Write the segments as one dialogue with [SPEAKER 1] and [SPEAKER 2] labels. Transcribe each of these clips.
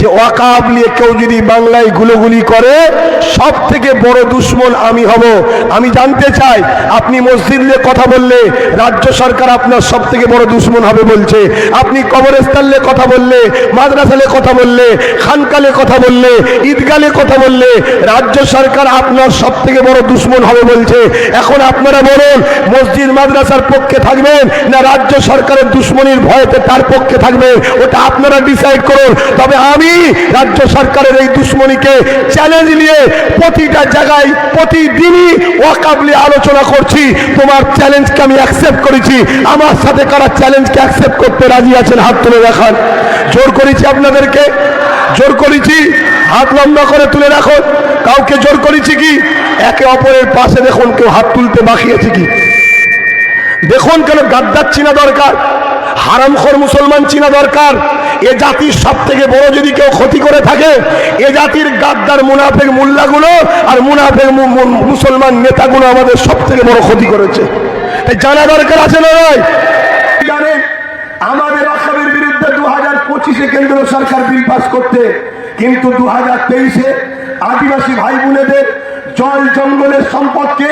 [SPEAKER 1] যে ওয়াকাব নিয়ে কেউ যদি বাংলায় গুলোগুলি করে সব থেকে বড় দুশ্মন আমি হব। আমি জানতে চাই, আপনি মসজিদ নিয়ে কথা বললে রাজ্য সরকার আপনার সব থেকে বড় দুশ্মন হবে বলছে। আপনি কবরস্থান নিয়ে কথা বললে মাদ্রাসালে কথা বললে খানকালে কথা বললে ঈদগালে কথা বললে, রাজ্য সরকার আপনার সব থেকে বড় দুশ্মন হবে বলছে। এখন আপনারা বলুন, মসজিদ মাদ্রাসার পক্ষে থাকবেন না রাজ্য সরকারের দুশ্মনীর ভয়তে তার পক্ষে থাকবেন? ওটা আপনারা ডিসাইড করুন। তবে আমি রাজ্য সরকারের এই দুশ্মনীকে চ্যালেঞ্জ নিয়ে প্রতিটা জায়গায়, প্রতিদিনই ওয়াকাবলি আলোচনা করছি। তোমার চ্যালেঞ্জকে আমি অ্যাকসেপ্ট করেছি। আমার সাথে কারা চ্যালেঞ্জকে অ্যাকসেপ্ট করতে রাজি আছেন, হাত তুলে দেখান। জোর করেছি আপনাদেরকে? জোর করেছি? হাত লম্বা করে তুলে রাখুন। কাউকে জোর করেছি কি? একে অপরের পাশে দেখুন কেউ হাত তুলতে বাকি আছে কি? দেখুন কেন গাদ্দাচ্ছি না দরকার। হারামখোর মুসলমান চিনা দরকার। এ জাতির সব থেকে বড় যদি কেউ ক্ষতি করে থাকে, এ জাতির গাদ্দার মুনাফেক মোল্লাগুলো আর মুনাফেক মুসলমান নেতাগুলো আমাদের সব থেকে বড় ক্ষতি করেছে। তাই জানা দরকার আছে না নয় আমাদের অসমের বিরুদ্ধে দু হাজার পঁচিশে কেন্দ্র সরকার বিল পাস করতে, কিন্তু দু হাজার তেইশে আদিবাসী ভাই বোনেদের জল জঙ্গলের সম্পদকে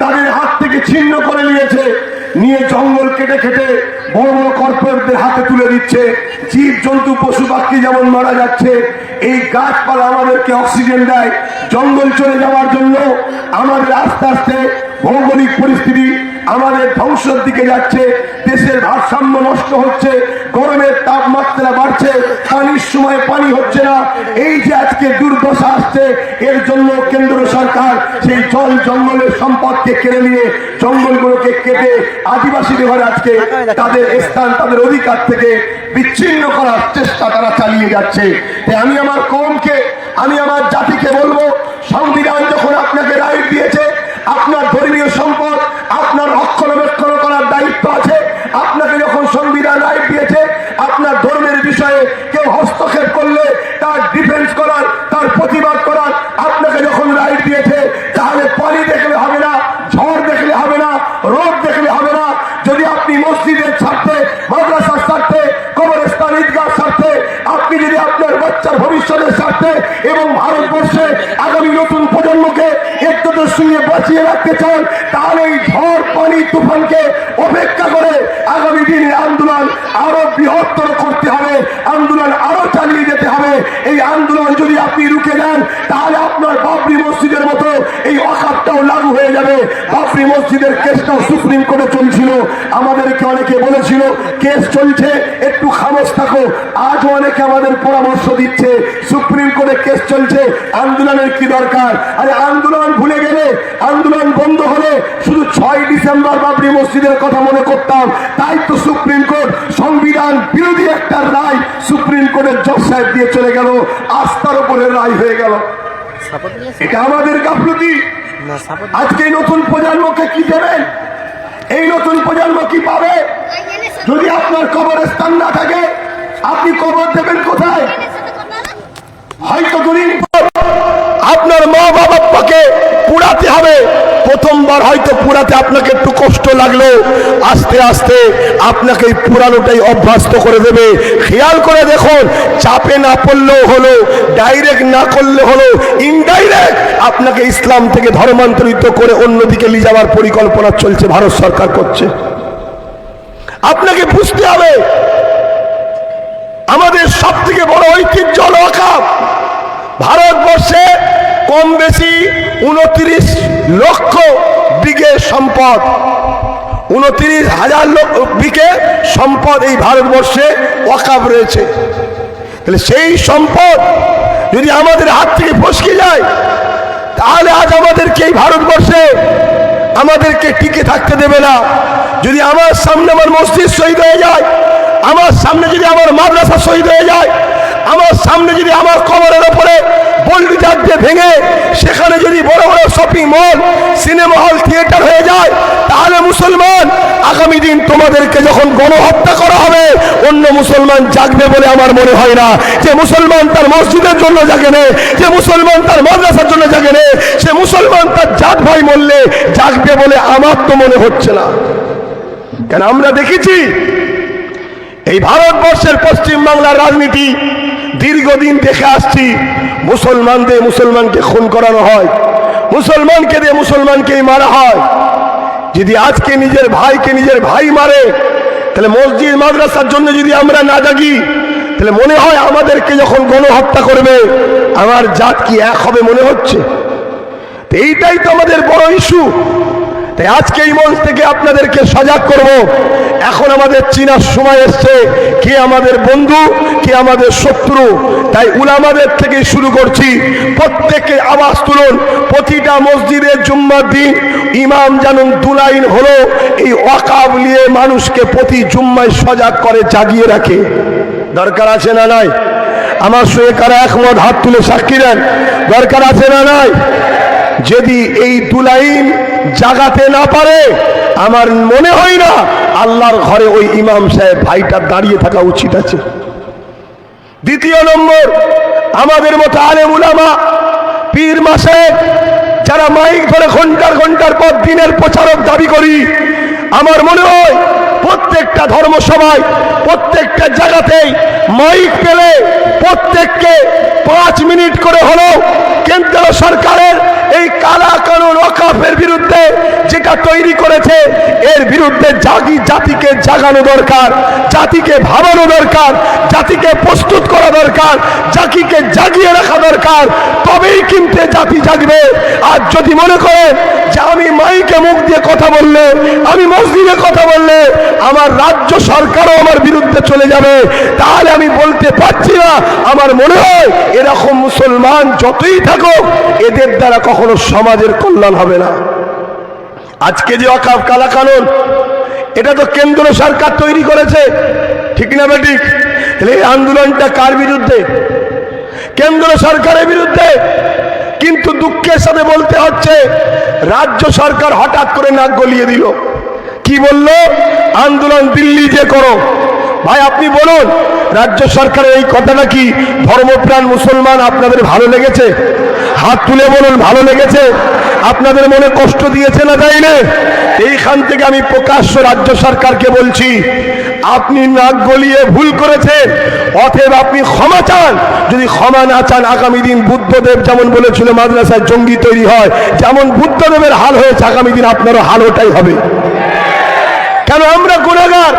[SPEAKER 1] তাদের হাত থেকে ছিন্ন করে নিয়েছে। নিয়ে জঙ্গল কেটে খেটে বড় বড় কর্পোরেটদের হাতে তুলে দিচ্ছে। জীব জন্তু পশু, পাখি যেমন মারা যাচ্ছে, এই গাছপালা আমাদেরকে অক্সিজেন দেয়। জঙ্গল চলে যাওয়ার জন্য আমাদের আস্তে আস্তে ভৌগোলিক পরিস্থিতি আমাদের ধ্বংসের দিকে যাচ্ছে। দেশের ভারসাম্য নষ্ট হচ্ছে। গরমের তাপমাত্রা বাড়ছে, পানির সময় পানি হচ্ছে না। এই যে আজকে দুর্দশা আসছে, এর জন্য কেন্দ্র সরকার সেই জল জঙ্গলের সম্পদকে কেড়ে নিয়ে জঙ্গলগুলোকে কেটে আদিবাসীদের ঘরে আজকে তাদের স্থান, তাদের অধিকার থেকে বিচ্ছিন্ন করার চেষ্টা তারা চালিয়ে যাচ্ছে। আমি আমার কমকে আমি আমার জাতিকে বলব, সংবিধান যখন আপনাকে রাইট দিয়েছে তার প্রতিবাদ করার আপনাকে যখন রাইট দিয়েছে, তাহলে পানি দেখলে হবে না, ঝড় দেখলে হবে না, রোদ দেখলে হবে না। যদি আপনি মসজিদের স্বার্থে মাদ্রাসার স্বার্থে কবরস্থান ঈদগাহ স্বার্থে আপনি যদি আপনার বাচ্চার ভবিষ্যতের স্বার্থে এবং ভারতবর্ষে আগামী নতুন প্রজন্মকে একতাদের সঙ্গে বাঁচিয়ে রাখতে চান, তাহলে এই ঝড়, পানি, তুফানকে অপেক্ষা করে আগামী দিনে আন্দোলন আরও বৃহত্তর করতে হবে আন্দোলন আরও চালিয়ে যেতে হবে এই আন্দোলন যদি আপনি রুখে দেন আপনার বাবরি মসজিদের মতো এই অকাপটাও লাগু হয়ে যাবে। বাবরি মসজিদের কেসটাও সুপ্রিম কোর্টে চলছিল। আমাদেরকে অনেকে বলেছিল, কেস চলছে, একটু খামোশ থাকো। আজও অনেকে আমাদের পরামর্শ দিচ্ছে, সুপ্রিম কোর্টে কেস চলছে, আন্দোলনের কি দরকার? আরে আন্দোলন ভুলে গেলে, আন্দোলন বন্ধ হলে শুধু ছয় ডিসেম্বর বাবরি মসজিদের কথা মনে করতাম। তাই তো সুপ্রিম কোর্ট সংবিধান বিরোধী একটা রায় সুপ্রিম কোর্টের জজ সাহেব দিয়ে চলে গেল। আস্থার উপরে রায় হয়ে গেল। এটা আমাদের গাফলতি। আজকে নতুন প্রজন্মকে কি দেবেন? এই নতুন প্রজন্ম কি পাবে? যদি আপনার কবরস্থান না থাকে আপনি কবর দেবেন কোথায়? হয়তো দুদিন আপনার মা বাবাকে পুরাতে হবে। প্রথমবার হয়তো পুরাতে আপনাকে একটু কষ্ট লাগল। আস্তে আস্তে আপনাকে এই পুরানোটাই অভ্যস্ত করে দেবে। খেয়াল করে দেখুন, চাপে না পড়লেও হলো ডাইরেক্ট না করলে হলো ইনডাইরেক্ট আপনাকে ইসলাম থেকে ধর্মান্তরিত করে অন্যদিকে নিয়ে যাওয়ার পরিকল্পনা চলছে, ভারত সরকার করছে। আপনাকে বুঝতে হবে, আমাদের সব থেকে বড় ঐতিহ্য হল কম বেশি উনত্রিশ লক্ষ বিঘে সম্পদ। উনত্রিশ হাজার লোক বিঘে সম্পদ এই ভারতবর্ষে অকাপ রয়েছে। তাহলে সেই সম্পদ যদি আমাদের হাত থেকে ফসকে যায়, তাহলে আজ আমাদেরকে এই ভারতবর্ষে আমাদেরকে টিকে থাকতে দেবে না। যদি আমার সামনে আমার মসজিদ শহীদ হয়ে যায়, আমার সামনে যদি আমার মাদ্রাসা শহীদ হয়ে যায় আমার সামনে যদি আমার কবরের ওপরে বল্ডিজার দিয়ে ভেঙে, সেখানে যদি বড় বড় shopping mall cinema hall theatre হয়ে যায়, তাহলে মুসলমান, আগামী দিন তোমাদেরকে যখন গণহত্যা করা হবে, অন্য মুসলমান জাগবে বলে আমার মনে হয় না। যে মুসলমান তার মসজিদের জন্য জাগে নে, যে মুসলমান তার মাদ্রাসার জন্য জাগে নে, সে মুসলমান তার জাত ভাই মরলে জাগবে বলে আমার তো মনে হচ্ছে না। কেন আমরা দেখেছি, এই ভারতবর্ষের পশ্চিম বাংলার রাজনীতি দীর্ঘদিন দেখে আসছি মুসলমানদের মুসলমানকে খুন করানো হয়। মুসলমানকে দিয়ে মুসলমানকেই মারা হয়। যদি আজকে নিজের ভাইকে নিজের ভাই মারে, তাহলে মসজিদ মাদ্রাসার জন্য যদি আমরা না জাগি, তাহলে মনে হয় আমাদেরকে যখন গণহত্যা করবে, আমার জাত কি এক হবে মনে হচ্ছে? এইটাই তো আমাদের বড় ইস্যু তাই আজকে এই মঞ্চ থেকে আপনাদেরকে সজাগ করব। এখন আমাদের চিনার সময় এসছে। কে আমাদের বন্ধু, কে আমাদের শত্রু? তাই উলামাদের থেকে শুরু করছি। প্রত্যেকে আওয়াজ তুলুন। প্রতিটা মসজিদের জুম্মার দিন ইমাম জানুন দুলাইন হলো, এই অকাব নিয়ে মানুষকে প্রতি জুম্মায় সজাগ করে জাগিয়ে রাখে। দরকার আছে না নাই? আমার সঙ্গে কারা একমত, হাত তুলে সাক্ষী দেন। দরকার আছে না নাই? যদি এই দুলাইন জাগাতে না পারে, আমার মনে হয় না আল্লাহর ঘরে ওই ইমাম সাহেব ভাইটা দাঁড়িয়ে থাকা উচিত আছে। দ্বিতীয় নম্বর, আমাদের মতো আলেম উলামা, পীর মাসে যারা মাইক ধরে ঘণ্টার ঘণ্টার পর দিনের প্রচারক দাবি করি, আমার মনে হয় প্রত্যেকটা ধর্মসভায় প্রত্যেকটা জায়গাতেই মাইক পেলে প্রত্যেককে পাঁচ মিনিট করে হলো কেন্দ্র সরকারের এই কালা কানুন ওকাফের বিরুদ্ধে যেটা তৈরি করেছে, এর বিরুদ্ধে জাগি জাতিকে জাগানো দরকার, জাতিকে ভাবানো দরকার, জাতিকে প্রস্তুত করা দরকার, জাতিকে জাগিয়ে রাখা দরকার, তবেই কিন্তু জাতি জাগবে। আর যদি মনে করেন যে আমি মাইকে মুখ দিয়ে কথা বললে, আমি মসজিদে কথা বললে, আমার রাজ্য সরকারও আমার বিরুদ্ধে চলে যাবে, তাহলে আমি বলতে পারছি না। আমার মনে হয় এরকম মুসলমান যতই থাকুক, এদের দ্বারা কখনো সমাজের কল্যাণ হবে না। আজকে যে অকাপ কালা কানুন এটা তো কেন্দ্র সরকার তৈরি করেছে। ঠিক না বেঠিক তাহলে এই আন্দোলনটা কার বিরুদ্ধে? কেন্দ্র সরকারের বিরুদ্ধে। কিন্তু দুঃখের সাথে বলতে হচ্ছে, রাজ্য সরকার হঠাৎ করে নাক গলিয়ে দিল। কি বলল? আন্দোলন দিল্লি যে করো ভাই, আপনি বলুন, রাজ্য সরকারের এই কথাটা কি ধর্মপ্রাণ মুসলমান আপনাদের ভালো লেগেছে? হাত তুলে বলুন, ভালো লেগেছে? আপনাদের মনে কষ্ট দিয়েছে না তাই না এইখান থেকে আমি প্রকাশ্য রাজ্য সরকারকে বলছি, আপনি নাক গলিয়ে ভুল করেছেন, অতএব আপনি ক্ষমা চান। যদি ক্ষমা না চান, আগামী দিন বুদ্ধদেব যেমন বলেছিল, মাদ্রাসায় জঙ্গি তৈরি হয়, যেমন বুদ্ধদেবের হাল হয়েছে, আগামী দিন আপনারও হাল ওটাই হবে। কেন আমরা গুণাগার?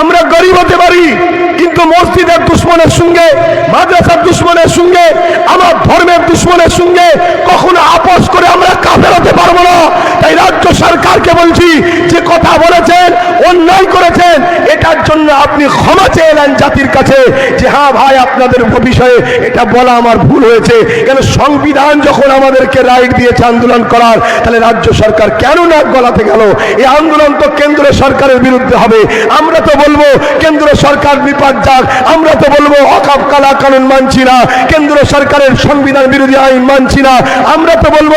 [SPEAKER 1] আমরা গরিব হতে পারি। কিন্তু মসজিদের দুশ্মনের সঙ্গে, মাদ্রাসার দুশ্মনের সঙ্গে, আমার ধর্মের দুশ্মনের সঙ্গে কখনো আপোষ করে আমরা কাফের হতে পারব না। তাই রাজ্য সরকারকে বলছি, যে কথা বলেছেন, অন্যায় করেছেন, এটার জন্য আপনি ক্ষমা চেয়ে নেন জাতির কাছে। যে হ্যাঁ ভাই, আপনাদের বিষয়ে এটা বলা আমার ভুল হয়েছে। কেন সংবিধান যখন আমাদেরকে রাইট দিয়েছে আন্দোলন করার, তাহলে রাজ্য সরকার কেন নাক গলাতে গেল? এই আন্দোলন তো কেন্দ্র সরকারের বিরুদ্ধে হবে। আমরা তো বলব, কেন্দ্র সরকার আমরা তো বলব, অকাপ কালা কানুন মানছি না, কেন্দ্র সরকারের সংবিধান বিরোধী আইন মানছি না। আমরা তো বলব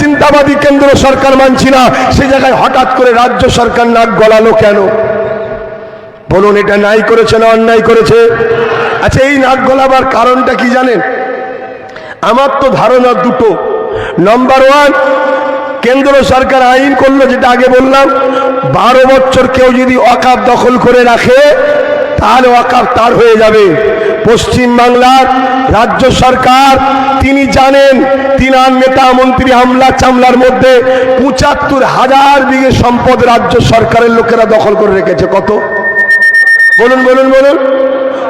[SPEAKER 1] চিন্তাবাদী কেন্দ্র সরকার মানছি না। সে জায়গায় হঠাৎ করে রাজ্য সরকার নাক গলালো কেন? বলুন, এটা নাই করেছে না অন্যায় করেছে? আচ্ছা এই নাক গলাবার কারণটা কি জানেন? আমার তো ধারণা দুটো। নাম্বার ওয়ান কেন্দ্র সরকার আইন করল, যেটা আগে বললাম, বারো বছর কেউ যদি অকাপ দখল করে রাখে তাহলে অকাপ তার হয়ে যাবে। পশ্চিম বাংলার রাজ্য সরকার, তিনি জানেন তিনার নেতা মন্ত্রী হামলা চামলার মধ্যে পঁচাত্তর হাজার বিঘে সম্পদ রাজ্য সরকারের লোকেরা দখল করে রেখেছে। কত? বলুন বলুন বলুন।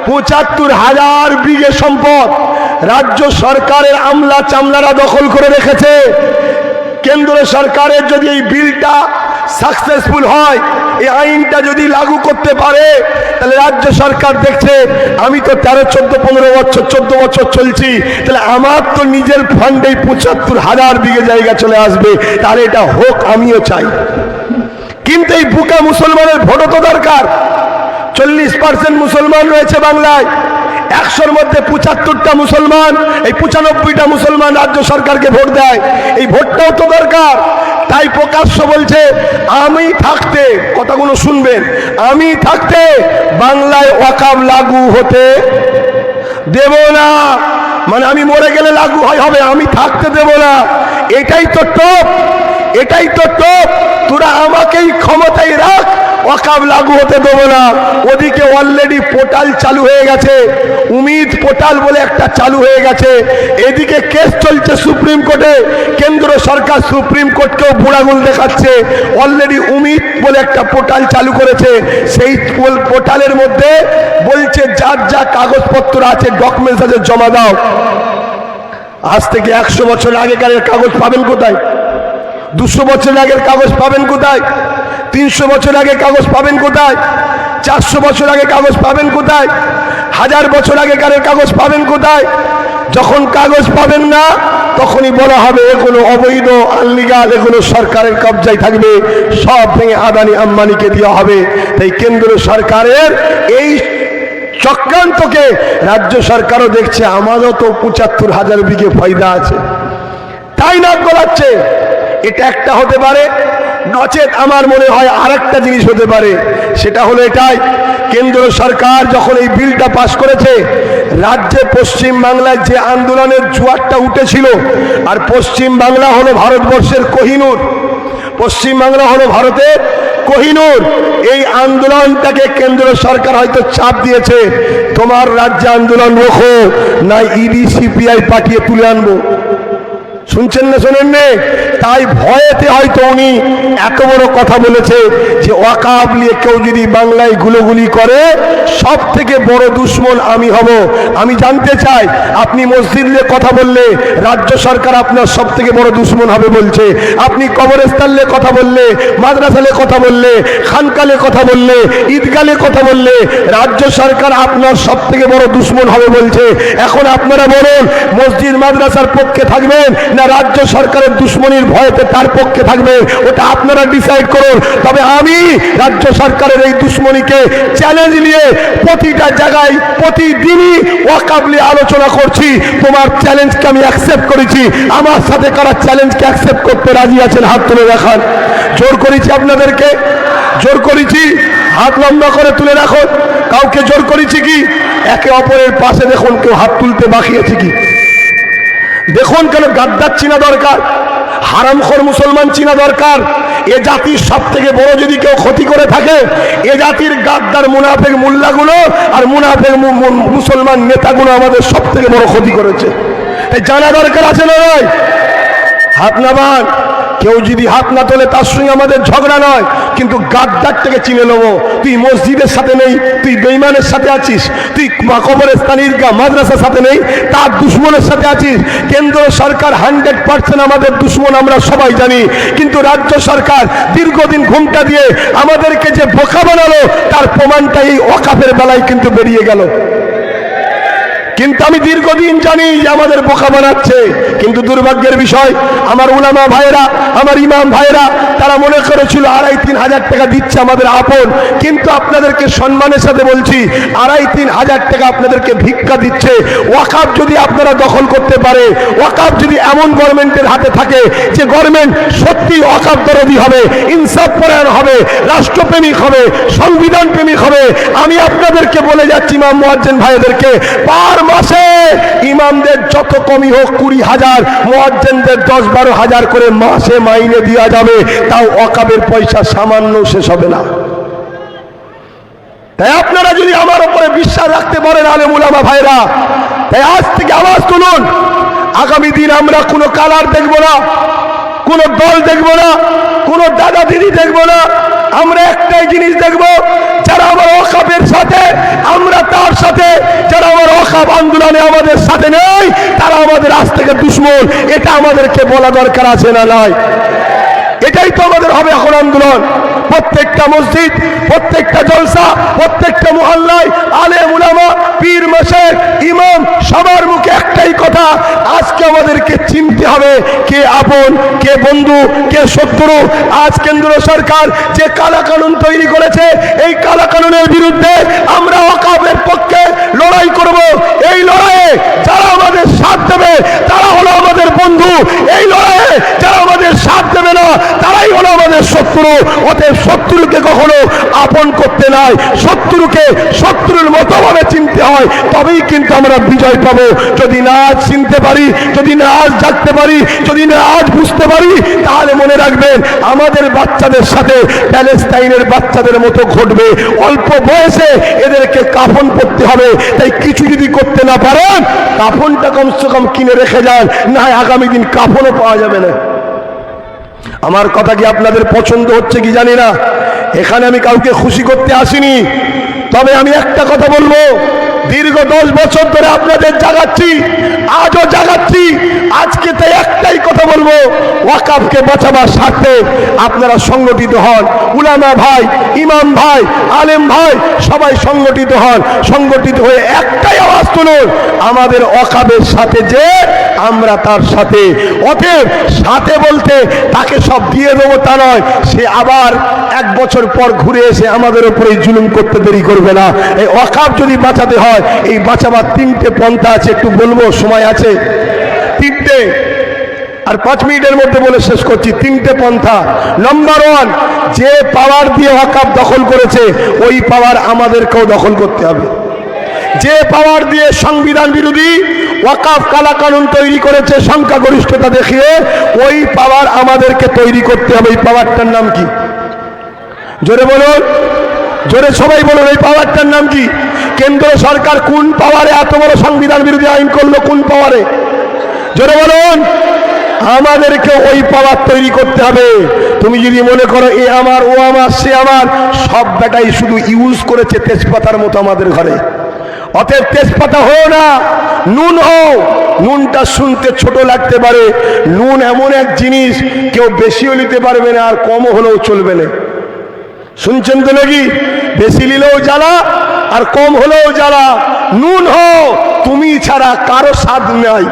[SPEAKER 1] পঁচাত্তর হাজার বিঘে সম্পদ রাজ্য সরকারের আমলা চামলারা দখল করে রেখেছে। কেন্দ্র সরকারের যদি এই বিলটা সাকসেসফুল হয় এই আইনটা যদি লাগু করতে পারে, তাহলে রাজ্য সরকার দেখছে, আমি তো তেরো, চোদ্দ, পনেরো বছর, চোদ্দ বছর চলছি, তাহলে আমার তো নিজের ফান্ডে পঁচাত্তর হাজার বিঘে জায়গা চলে আসবে, তাহলে এটা হোক, আমিও চাই। কিন্তু এই বুকা মুসলমানের ভোটও তো দরকার। চল্লিশ পার্সেন্ট মুসলমান রয়েছে বাংলায়। একশোর মধ্যে পঁচাত্তরটা মুসলমান, এই পঁচানব্বইটা মুসলমান রাজ্য সরকারকে ভোট দেয়। এই ভোটটাও তো দরকার। তাই প্রকাশ্য বলছে, আমি থাকতে, কথাগুলো শুনবেন, আমি থাকতে বাংলায় ওয়াকাব লাগু হতে দেব না। মানে আমি মরে গেলে লাগু হয়, হবে, আমি থাকতে দেব না। এটাই তো টপ, এটাই তো টপ। তোরা আমাকেই ক্ষমতায় রাখ অকাব লাগু হতে দেবো না। ওদিকে অলরেডি পোর্টাল চালু হয়ে গেছে। উমিদ পোর্টাল বলে একটা চালু হয়ে গেছে। এদিকে কেস চলছে সুপ্রিম কোর্টে। কেন্দ্র সরকার সুপ্রিম কোর্টকেও বুড়াগুল দেখাচ্ছে। অলরেডি উমিদ বলে একটা পোর্টাল চালু করেছে। সেই পোর্টালের মধ্যে বলছে, যার যা কাগজপত্র আছে ডকুমেন্টস আছে, জমা দাও। আজ থেকে একশো বছর আগেকারের কাগজ পাবেন কোথায়? দুশো বছর আগের কাগজ পাবেন কোথায়? তিনশো বছর আগে কাগজ পাবেন কোথায়? চারশো বছর আগে কাগজ পাবেন কোথায়? হাজার বছর আগে কারের কাগজ পাবেন কোথায়? যখন কাগজ পাবেন না, তখনই বলা হবে এগুলো অবৈধ, আনলিগাল এগুলো সরকারের কবজায় থাকবে। সব ভেঙে আদানি আম্বানিকে দেওয়া হবে। তাই কেন্দ্র সরকারের এই চক্রান্তকে রাজ্য সরকারও দেখছে, আমারও তো পঁচাত্তর হাজার বিঘে ফায়দা আছে। তাই নাক গলাচ্ছে। এটা একটা হতে পারে নচেত আমার মনে হয় আর একটা জিনিস হতে পারে। সেটা হলো এটাই, কেন্দ্র সরকার যখন এই বিলটা পাশ করেছে, রাজ্যে পশ্চিম বাংলায় যে আন্দোলনের জোয়ারটা উঠেছিল, আর পশ্চিম বাংলা হলো ভারতবর্ষের কোহিনুর। পশ্চিম বাংলা হলো ভারতের কোহিনুর। এই আন্দোলনটাকে কেন্দ্র সরকার হয়তো চাপ দিয়েছে, তোমার রাজ্যে আন্দোলন রোখো, না ইডি, সিপিআই পাঠিয়ে তুলে আনব। শুনছেন না শোনেন নে? তাই ভয়েতে হয়তো উনি এত বড় কথা বলেছে যে ওয়াকাব নিয়ে কেউ যদি বাংলায় গুলোগুলি করে সব থেকে বড় দুশ্মন আমি হব। আমি জানতে চাই, আপনি মসজিদ নিয়ে কথা বললে রাজ্য সরকার আপনার সব থেকে বড় দুশ্মন হবে বলছে। আপনি কবরস্থান নিয়ে কথা বললে মাদ্রাসালে কথা বললে খানকালে কথা বললে ঈদগালে কথা বললে, রাজ্য সরকার আপনার সব থেকে বড় দুশ্মন হবে বলছে। এখন আপনারা বলুন, মসজিদ মাদ্রাসার পক্ষে থাকবেন না রাজ্য সরকারের দুশ্মনির ভয়েতে তার পক্ষে থাকবে, ওটা আপনারা ডিসাইড করুন। তবে আমি রাজ্য সরকারের এই দুশ্মনীকে চ্যালেঞ্জ নিয়ে প্রতিটা জায়গায়, প্রতিদিনই ওয়াকাবলি আলোচনা করছি। তোমার চ্যালেঞ্জকে আমি অ্যাকসেপ্ট করেছি। আমার সাথে কারা চ্যালেঞ্জকে অ্যাকসেপ্ট করতে রাজি আছেন, হাত তুলে দেখান। জোর করেছি আপনাদেরকে? জোর করেছি? হাত লম্বা করে তুলে রাখুন। কাউকে জোর করেছি কি? একে অপরের পাশে দেখুন, কেউ হাত তুলতে বাকি আছে কি? দেখুন কেন গাদ্দার চিনা দরকার, হারামখোর মুসলমান চিনা দরকার। এ জাতির সব থেকে বড় যদি কেউ ক্ষতি করে থাকে, এ জাতির গাদ্দার মুনাফেক মোল্লাগুলো আর মুনাফেক মুসলমান নেতাগুলো আমাদের সব থেকে বড় ক্ষতি করেছে। তাই জানা দরকার আছে না নয় হাত নামান। কেউ যদি হাত না তোলে, তার সঙ্গে আমাদের ঝগড়া নয়, কিন্তু গাদ্দার থেকে চিনে নেব। তুই মসজিদের সাথে নেই, তুই বেইমানের সাথে আছিস, তুই মা- কবরস্থান ঈদগাহ মাদ্রাসার সাথে নেই, তার দুশ্মনের সাথে আছিস। কেন্দ্র সরকার হান্ড্রেড পার্সেন্ট আমাদের দুশ্মন আমরা সবাই জানি, কিন্তু রাজ্য সরকার দীর্ঘদিন ঘুমটা দিয়ে আমাদেরকে যে বোকা বানালো, তার প্রমাণটা এই ওকাফের বেলায় কিন্তু বেরিয়ে গেল। কিন্তু আমি দীর্ঘদিন জানি যে আমাদের বোকা বানাচ্ছে। কিন্তু দুর্ভাগ্যের বিষয়, আমার উলামা ভাইয়েরা, আমার ইমাম ভাইয়েরা, তারা মনে করেছিল আড়াই তিন হাজার টাকা দিচ্ছে আমাদের আপন। কিন্তু আপনাদেরকে সম্মানের সাথে বলছি, আড়াই তিন হাজার টাকা আপনাদেরকে ভিক্ষা দিচ্ছে। ওয়াকাপ যদি আপনারা দখল করতে পারে ওয়াকাপ যদি এমন গভর্নমেন্টের হাতে থাকে যে গভর্নমেন্ট সত্যি ওয়াকাপ দরদি হবে, ইনসাফ পরায়ণ হবে, রাষ্ট্রপ্রেমিক হবে সংবিধান প্রেমিক হবে, আমি আপনাদেরকে বলে যাচ্ছি, ইমাম মুয়াজ্জেন ভাইদেরকে পার মাসে ইমামদের যত কমই হোক কুড়ি হাজার, মুয়াজ্জেনদের দশ বারো হাজার করে মাসে মাইনে দেওয়া যাবে, তাও অকাবের পয়সা সামান্য শেষ হবে না। তাই আপনারা যদি আমার উপরে বিশ্বাস রাখতে পারেন আলে মুলামা ভাইরা, তাই আজ থেকে আওয়াজ তুলুন। আগামী দিন আমরা কোনো কালার দেখব না, কোনো দল দেখব না, কোনো দাদা দিদি দেখব না, আমরা একটাই জিনিস দেখব যারা আমার ওখাবের সাথে, আমরা তার সাথে, যারা আমার ওখাব আন্দোলনে আমাদের সাথে নেই, তারা আমাদের আজ থেকে দুশ্মন। এটা আমাদেরকে বলা দরকার আছে না নয় এটাই তো আমাদের হবে এখন আন্দোলন। প্রত্যেকটা মসজিদ, প্রত্যেকটা জলসা, প্রত্যেকটা মহল্লায় আলে মুলামা পীর মাসের ইমাম, সবার মুখে একটাই কথা, আজকে আমাদেরকে চিনতে হবে কে আপন, কে বন্ধু, কে শত্রু। আজ কেন্দ্র সরকার যে কালা কানুন তৈরি করেছে, এই কালা কানুনের বিরুদ্ধে আমরা অকাবের পক্ষে লড়াই করব। এই লড়াইয়ে যারা আমাদের সাথ দেবে তারা হলো আমাদের বন্ধু এই লড়াইয়ে যারা আমাদের সাথ দেবে না তারাই হলো আমাদের আমাদের শত্রু, অতএব শত্রুকে কখনো আপন করতে নাই। শত্রুকে শত্রুর মতো ভাবে চিনতে হয়, তবেই কিন্তু আমরা বিজয় পাবো। যদি না আজ চিনতে পারি, যদি না আজ জাগতে পারি, যদি না আজ বুঝতে পারি, তাহলে মনে রাখবেন আমাদের বাচ্চাদের সাথে প্যালেস্তাইনের বাচ্চাদের মতো ঘটবে। অল্প বয়সে এদেরকে কাফন করতে হবে। তাই কিছু যদি করতে না পারেন, কাফনটা কমসে কম কিনে রেখে যান। না আগামী দিন কাফনও পাওয়া যাবে না। আমার কথা কি আপনাদের পছন্দ হচ্ছে কি জানি না? এখানে আমি কাউকে খুশি করতে আসিনি। তবে আমি একটা কথা বলব, দীর্ঘ দশ বছর ধরে আপনাদের জাগাচ্ছি, আজও জাগাচ্ছি। আজকে তাই কথা বলব, ওয়াকাফকে বাঁচাবার স্বার্থে আপনারা সংগঠিত হন। উলামা ভাই, ইমাম ভাই, আলেম ভাই, সবাই সংগঠিত হন। সংগঠিত হয়ে একটাই আওয়াজ তুলুন, আমাদের অকাবের সাথে যে আমরা তার সাথে। অতএব সাথে বলতে তাকে সব দিয়ে দেবো তা নয়, সে আবার এক বছর পর ঘুরে এসে আমাদের উপরে জুলুম করতে দেরি করবে না। এই অকাব যদি বাঁচাতে হয়, এই বাঁচাবার তিনটে পন্থা আছে, একটু বলব, সময় আছে? তিনটে। আর পাঁচ মিনিটের মধ্যে বলে শেষ করছি। তিনটে পন্থা। নাম্বার ওয়ান যে পাওয়ার দিয়ে ওয়াকাব দখল করেছে, ওই পাওয়ার আমাদেরকেও দখল করতে হবে। যে পাওয়ার দিয়ে সংবিধান বিরোধী ওয়াকাফ কালা কানুন তৈরি করেছে, সংখ্যাগরিষ্ঠতা দেখিয়ে, ওই পাওয়ার আমাদেরকে তৈরি করতে হবে। এই পাওয়ারটার নাম কি? জোরে বলুন। জোরে সবাই বলুন, এই পাওয়ারটার নাম কি? কেন্দ্র সরকার কোন পাওয়ারে এত বড় সংবিধান বিরোধী আইন করল, কোন পাওয়ারে জোরে বলুন। আমাদেরকে ওই পাওয়ার তৈরি করতে হবে। তুমি যদি মনে করো, এ আমার, ও আমার, সে আমার, সব বেটাই শুধু ইউজ করেছে তেজপাতার মতো আমাদের ঘরে। অতএব তেজপাতা হো না, নুন হও। নুনটা শুনতে ছোট লাগতে পারে। নুন এমন এক জিনিস, কেউ বেশিও নিতে পারবে না আর কমও হলেও চলবে না। শুনছেন তো নাকি? বেশি নিলেও জ্বালা আর কম হলেও জ্বালা। নুন হও, তুমি ছাড়া কারও স্বাদ নাই।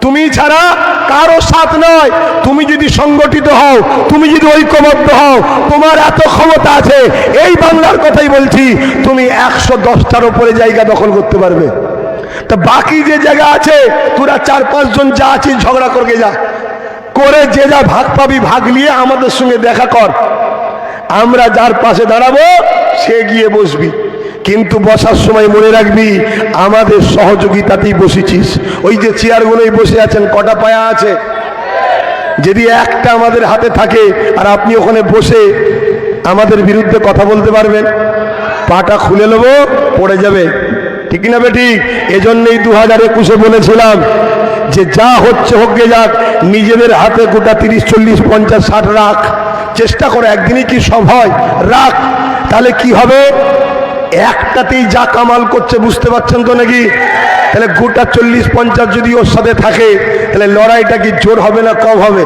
[SPEAKER 1] তুমি ছাড়া কারও সাথ নয়। তুমি যদি সংগঠিত হও, তুমি যদি ঐক্যবদ্ধ হও, তোমার এত ক্ষমতা আছে, এই বাংলার কথাই বলছি, তুমি একশো দশটার উপরে জায়গা দখল করতে পারবে। তা বাকি যে জায়গা আছে, তোরা চার পাঁচজন যা আছিস, ঝগড়া করকে যা। করে যে যা ভাগ পাবি, ভাগ নিয়ে আমাদের সঙ্গে দেখা কর। আমরা যার পাশে দাঁড়াবো, সে গিয়ে বসবি। কিন্তু বসার সময় মনে রাখবি, আমাদের সহযোগিতাতেই বসেছিস। ওই যে চেয়ারগুলোই বসে আছেন, কটা পায়া আছে? যদি একটা আমাদের হাতে থাকে, আর আপনি ওখানে বসে আমাদের বিরুদ্ধে কথা বলতে পারবেন, পাটা খুলে নেব, পড়ে যাবে। ঠিক না বেটি? এজন্যই দু হাজার একুশে বলেছিলাম যে যা হচ্ছে হোক যাক, নিজেদের হাতে গোটা তিরিশ, চল্লিশ, পঞ্চাশ, ষাট রাখ। চেষ্টা করো, একদিনই কি সব হয়? রাখ। তাহলে কি হবে? একটাতেই যা কামাল করছে, বুঝতে পারছেন তো নাকি? তাহলে গোটা চল্লিশ পঞ্চাশ যদি ওর সাথে থাকে, তাহলে লড়াইটা কি জোর হবে না কম হবে?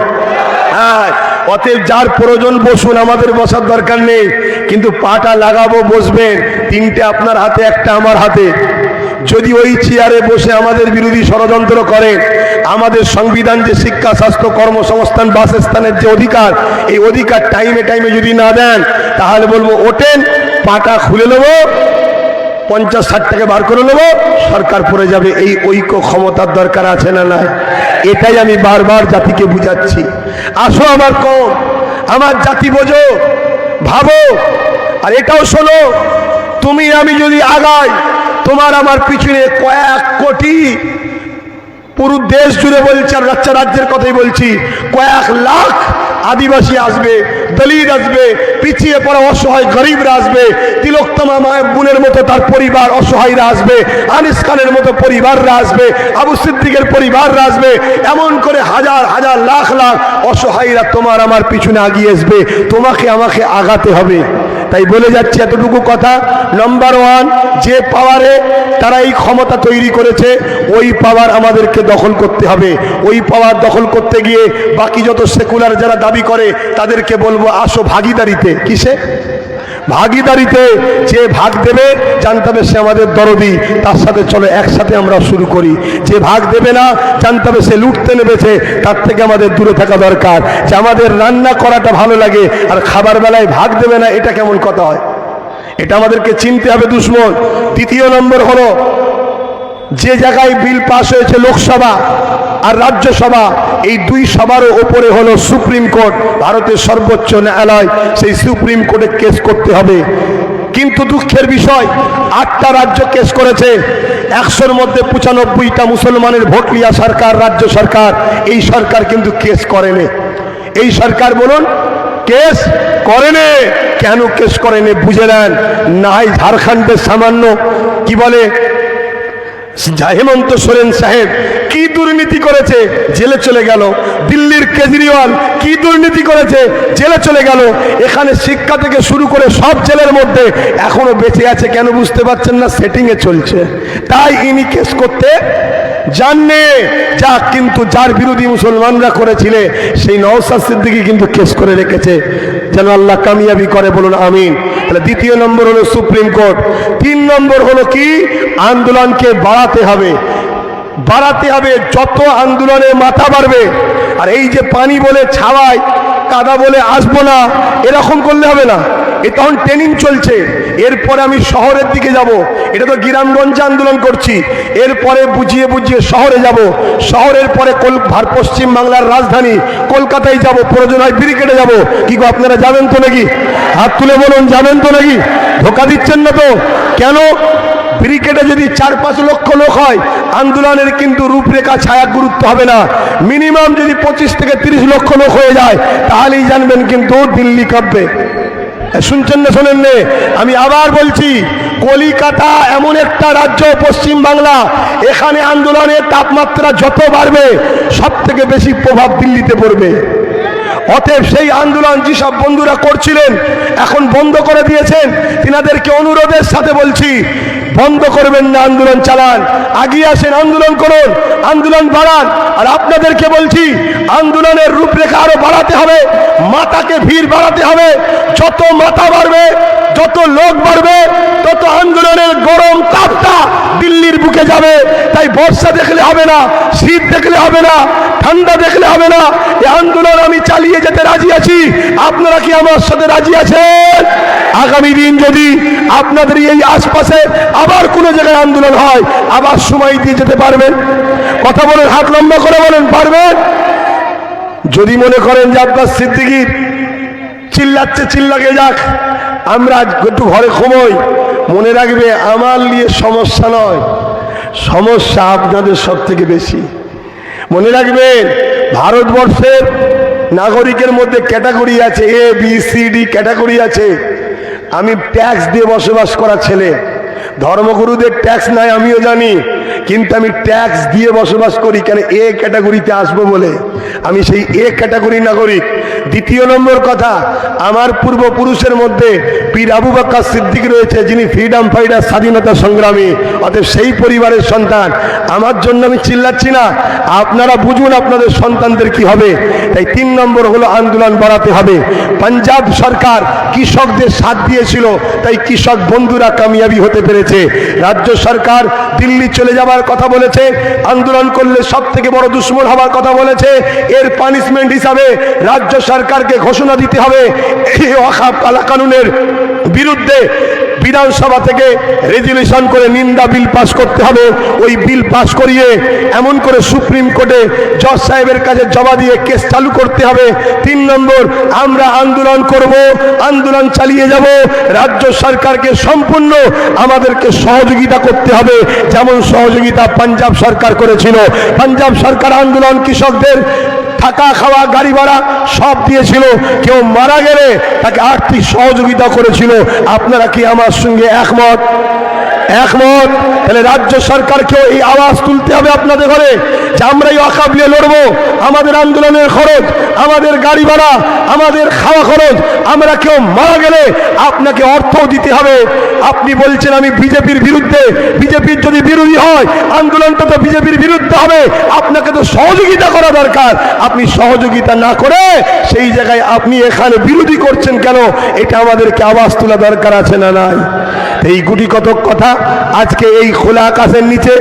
[SPEAKER 1] হ্যাঁ অতএব যার প্রয়োজন বসুন, আমাদের বসার দরকার নেই। কিন্তু পাটা লাগাবো, বসবেন। তিনটে আপনার হাতে, একটা আমার হাতে। যদি ওই চেয়ারে বসে আমাদের বিরোধী ষড়যন্ত্র করে, আমাদের সংবিধান যে শিক্ষা, স্বাস্থ্য, কর্মসংস্থান, বাসস্থানের যে অধিকার, এই অধিকার টাইমে টাইমে যদি না দেন, তাহলে বলব ওঠেন পাটা খুলে নেব, পঞ্চাশ ষাট টাকা বার করে নেব, সরকার পড়ে যাবে। এই ঐক্য ক্ষমতার দরকার আছে না না এটাই আমি বারবার জাতিকে বুঝাচ্ছি। আসো আমার কম, আমার জাতি বোঝো, ভাবো, আর এটাও শোনো, তুমি আমি যদি আগাই, তোমার আমার পিছনে কয়েক কোটি পুরো দেশ জুড়ে বলছি, আর রাজ্য রাজ্যের কথাই বলছি, কয়েক লাখ আদিবাসী আসবে, দলিত আসবে, পিছিয়ে পড়া অসহায় গরিবরা আসবে, তিলোত্তমা মায়ের বোনের মতো তার পরিবার অসহায়রা আসবে, আনিস খানের মতো পরিবাররা আসবে, আবু সিদ্দিকের পরিবাররা আসবে, এমন করে হাজার হাজার, লাখ লাখ অসহায়রা তোমার আমার পিছনে আগিয়ে আসবে, তোমাকে আমাকে আগাতে হবে। তাই বলে যাচ্ছি এতটুকু কথা। নম্বর ওয়ান যে পাওয়ারে তারা এই ক্ষমতা তৈরি করেছে, ওই পাওয়ার আমাদেরকে দখল করতে হবে। ওই পাওয়ার দখল করতে গিয়ে বাকি যত সেকুলার যারা দাবি করে, তাদেরকে বলব আসো ভাগিদারিতে। কিসে? ভাগিদারিতে যে ভাগ দেবে, জানতে হবে সে আমাদের দরদি, তার সাথে চলো, একসাথে আমরা শুরু করি। যে ভাগ দেবে না, জানতে হবে সে লুটতে নেমেছে, তার থেকে আমাদের দূরে থাকা দরকার। যে আমাদের রান্না করাটা ভালো লাগে, আর খাবার বেলায় ভাগ দেবে না, এটা কেমন কথা হয়? এটা আমাদেরকে চিনতে হবে দুশ্মন। তৃতীয় নম্বর হলো যে জায়গায় বিল পাস হয়েছে লোকসভা আর রাজ্যসভা, এই দুই সভারও ওপরে হলো সুপ্রিম কোর্ট, ভারতের সর্বোচ্চ ন্যায়ালয়। সেই সুপ্রিম কোর্টে কেস করতে হবে। কিন্তু দুঃখের বিষয়, আটটা রাজ্য কেস করেছে। একশোর মধ্যে পঁচানব্বইটা মুসলমানের ভোট লিয়া সরকার, রাজ্য সরকার। এই সরকার কিন্তু কেস করেনি। এই সরকার বলুন, কেস করেনে? কেন কেস করেনি বুঝে নেন? নাই ঝাড়খণ্ডের সামান্য, কি বলে? হেমন্ত সোরেন সাহেব, কি দুর্নীতি করেছে? জেলে চলে গেল। দিল্লির কেজরিওয়াল, কি দুর্নীতি করেছে? জেলে চলে গেল। এখানে শিক্ষা থেকে শুরু করে সব জেলের মধ্যে এখনও বেঁচে আছে, কেন বুঝতে পারছেন না? সেটিংয়ে চলছে। তাই ইনি কেস করতে জাননে যা কিন্তু যার বিরোধী মুসলমানরা করেছিলে, সেই নওসাদ সিদ্দিকি কিন্তু কেস করে রেখেছে। যেন আল্লাহ কামিয়াবি করে, বলুন আমিন। তাহলে দ্বিতীয় নম্বর হলো সুপ্রিম কোর্ট। তিন নম্বর হলো কি? আন্দোলনকে বাড়াতে হবে। বাড়াতে হবে, যত আন্দোলনে মাথা বাড়বে। আর এই যে পানি বলে ছাওয়ায় কাদা বলে আসব না, এরকম করলে হবে না। এ তখন ট্রেনিং চলছে। এরপরে আমি শহরের দিকে যাব। এটা তো গ্রামগঞ্জে আন্দোলন করছি। এরপরে বুঝিয়ে বুঝিয়ে শহরে যাব। শহরের পরে কল ভার পশ্চিম বাংলার রাজধানী। কলকাতায় যাব। প্রয়োজন হয় ব্রিকেটে যাব। কি গো, আপনারা যাবেন তো নাকি? হাত তুলে বলুন যাবেন তো নাকি? ধোকা দিচ্ছেন না তো? কেন? ব্রিকেটে যদি চার পাঁচ লক্ষ লোক হয়, আন্দোলনের কিন্তু রূপরেখা, ছায়া গুরুত্ব হবে না। মিনিমাম যদি পঁচিশ থেকে তিরিশ লক্ষ লোক হয়ে যায়, তাহলেই জানবেন কিন্তু দিল্লি কাঁপবে। শুনছেন না শোনেন নে? আমি আবার বলছি, কলিকাতা এমন একটা রাজ্য, পশ্চিম বাংলা, এখানে আন্দোলনের তাপমাত্রা যত বাড়বে সব থেকে বেশি প্রভাব দিল্লিতে পড়বে। অতএব সেই আন্দোলন যেসব বন্ধুরা করছিলেন, এখন বন্ধ করে দিয়েছেন, তিনাদেরকে অনুরোধের সাথে বলছি বন্ধ করবেন না, আন্দোলন চালান। আগিয়ে আসেন, আন্দোলন করুন, আন্দোলন বাড়ান। আর আপনাদেরকে বলছি, আন্দোলনের রূপরেখা আরও বাড়াতে হবে, মাথাকে ভিড় বাড়াতে হবে। যত মাথা বাড়বে, যত লোক বাড়বে, তত আন্দোলনের গরম তাপটা দিল্লির বুকে যাবে। তাই বর্ষা দেখলে হবে না, শীত দেখলে হবে না, ঠান্ডা দেখলে হবে না। এই আন্দোলন আমি চালিয়ে যেতে রাজি আছি। আপনারা কি আমার সাথে রাজি আছেন? আগামী দিন যদি আপনাদের এই আশপাশে আবার কোনো জায়গায় আন্দোলন হয়, আবার সময় দিয়ে যেতে পারবেন। কথা বলেন, হাত লম্বা করে বলেন, পারবেন? যদি মনে করেন যে আপনার সিদ্দিকির চিল্লাচ্ছে, চিল্লাকে যাক, আমরা একটু ঘরে ঘুমোই। মনে রাখবে, আমার নিয়ে সমস্যা নয়। সমস্যা আপনাদের সব থেকে বেশি। মনে রাখবেন, ভারতবর্ষের নাগরিকের মধ্যে ক্যাটাগরি আছে A B C D category আছে। আমি ট্যাক্স দিয়ে বসবাস করা ছেলে। ধর্মগুরুদের ট্যাক্স নাই, আমিও জানি। কিন্তু আমি ট্যাক্স দিয়ে বসবাস করি কেন? এ ক্যাটাগরিতে আসব বলে। আমি সেই এ ক্যাটাগরি নাগরিক। দ্বিতীয় নম্বর কথা, আমার পূর্বপুরুষের মধ্যে পীর আবু বাক্কা সিদ্দিক রয়েছে, যিনি ফ্রিডম ফাইটার স্বাধীনতা সংগ্রামী। অতএব সেই পরিবারের সন্তান, আমার জন্য আমি চিল্লাচ্ছি না। আপনারা বুঝুন আপনাদের সন্তানদের কি হবে। তাই তিন নম্বর হলো আন্দোলন বাড়াতে হবে। পাঞ্জাব সরকার কৃষকদের সাথ দিয়েছিল, তাই কৃষক বন্ধুরা কামিয়াবি হতে পেরেছে। রাজ্য সরকার দিল্লি চলে যাবার কথা বলেছে, আন্দোলন করলে সব থেকে বড় দুশ্মন হওয়ার কথা বলেছে। এর পানিশমেন্ট হিসাবে রাজ্য সরকারকে ঘোষণা দিতে হবে। এই অখাপ কালা কানুনের বিরুদ্ধে বিধানসভা থেকে রেজুলেশন করে নিন্দা বিল পাস করতে হবে। ওই বিল পাস করিয়ে এমন করে সুপ্রিম কোর্টে জজ সাহেবের কাছে জমা দিয়ে কেস চালু করতে হবে। তিন নম্বর, আমরা আন্দোলন করব, আন্দোলন চালিয়ে যাব। রাজ্য সরকারকে সম্পূর্ণ আমাদেরকে সহযোগিতা করতে হবে। যেমন সহযোগিতা পাঞ্জাব সরকার করেছিল। পাঞ্জাব সরকার আন্দোলন কৃষকদের থাকা, খাওয়া, গাড়ি ভাড়া সব দিয়েছিল। কেউ মারা গেলে তাকে আর্থিক সহযোগিতা করেছিল। আপনারা কি আমার সঙ্গে একমত? একমত? তাহলে রাজ্য সরকারকেও এই আওয়াজ তুলতে হবে আপনাদের ঘরে যে আমরা এই অকাবলিয়ে লড়বো। আমাদের আন্দোলনের খরচ, আমাদের গাড়ি ভাড়া, আমাদের খাওয়া খরচ, আমরা কেউ মারা গেলে আপনাকে অর্থও দিতে হবে। আপনি বলছেন আমি বিজেপির বিরুদ্ধে, বিজেপির যদি বিরোধী হয়, আন্দোলনটা তো বিজেপির বিরুদ্ধে হবে। আপনাকে তো সহযোগিতা করা দরকার। আপনি সহযোগিতা না করে সেই জায়গায় আপনি এখানে বিরোধী করছেন কেন? এটা আমাদেরকে আওয়াজ তোলা দরকার আছে না নাই? এই গুটি কতক কথা আজকে এই খোলা আকাশের নিচে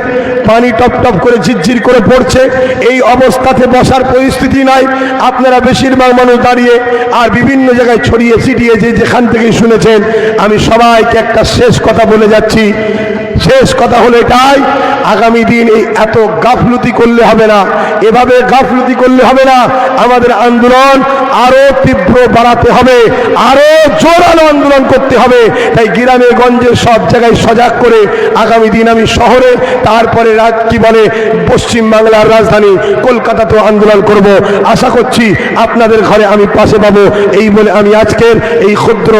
[SPEAKER 1] পানি টপ টপ করে ঝিরঝির করে পড়ছে। এই অবস্থাতে বসার পরিস্থিতি নাই। আপনারা বেশিরভাগ মানুষ দাঁড়িয়ে আর বিভিন্ন জায়গায় ছড়িয়ে ছিটিয়ে যে যেখান থেকে শুনেছেন, আমি সবাইকে একটা শেষ কথা বলে যাচ্ছি। শেষ কথা হলো এটাই, আগামী দিন এই এত গাফলুতি করলে হবে না, এভাবে গাফলুতি করলে হবে না, আমাদের আন্দোলন আরও তীব্র বাড়াতে হবে, আরও জোরালো আন্দোলন করতে হবে, তাই গ্রামে গঞ্জে সব জায়গায় সজাগ করে আগামী দিন আমি শহরে, তারপরে রাত কি বলে পশ্চিম বাংলার রাজধানী কলকাতাতেও আন্দোলন করব। আশা করছি আপনাদের ঘরে আমি পাশে পাবো, এই বলে আমি আজকের এই ক্ষুদ্র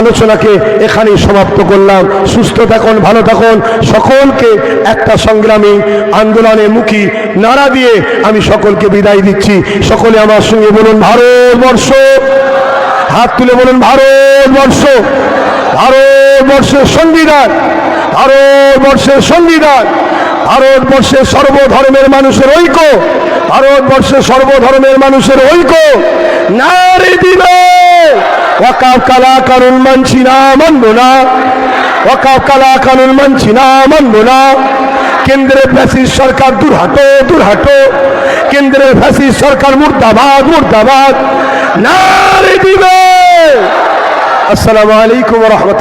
[SPEAKER 1] আলোচনাকে এখানেই সমাপ্ত করলাম। সুস্থ থাকুন, ভালো থাকুন সকলকে একটা সংগ্রামী আন্দোলনে মুখী নাড়া দিয়ে আমি সকলকে বিদায় দিচ্ছি। সকলে আমার সঙ্গে বলুন, ভারতবর্ষ। হাত তুলে বলুন, ভারতবর্ষ। ভারতবর্ষের সংবিধান। ভারতবর্ষের সংবিধান। ভারতবর্ষের সর্বধর্মের মানুষের ঐক্য। ভারতবর্ষের সর্বধর্মের মানুষের ঐক্য। নারী দিবে কালা কানুন মানছি না, মানব না। ওয়াকাব কালা কানুন মানছি না, মানব না। কেন্দ্রের ফ্যাসিস সরকার দূর হাটো দূর হাটো কেন্দ্রের ফ্যাসিস সরকার মুর্দাবাদ মুর্দাবাদ। নারী দিবে আসসালামু আলাইকুম রহমত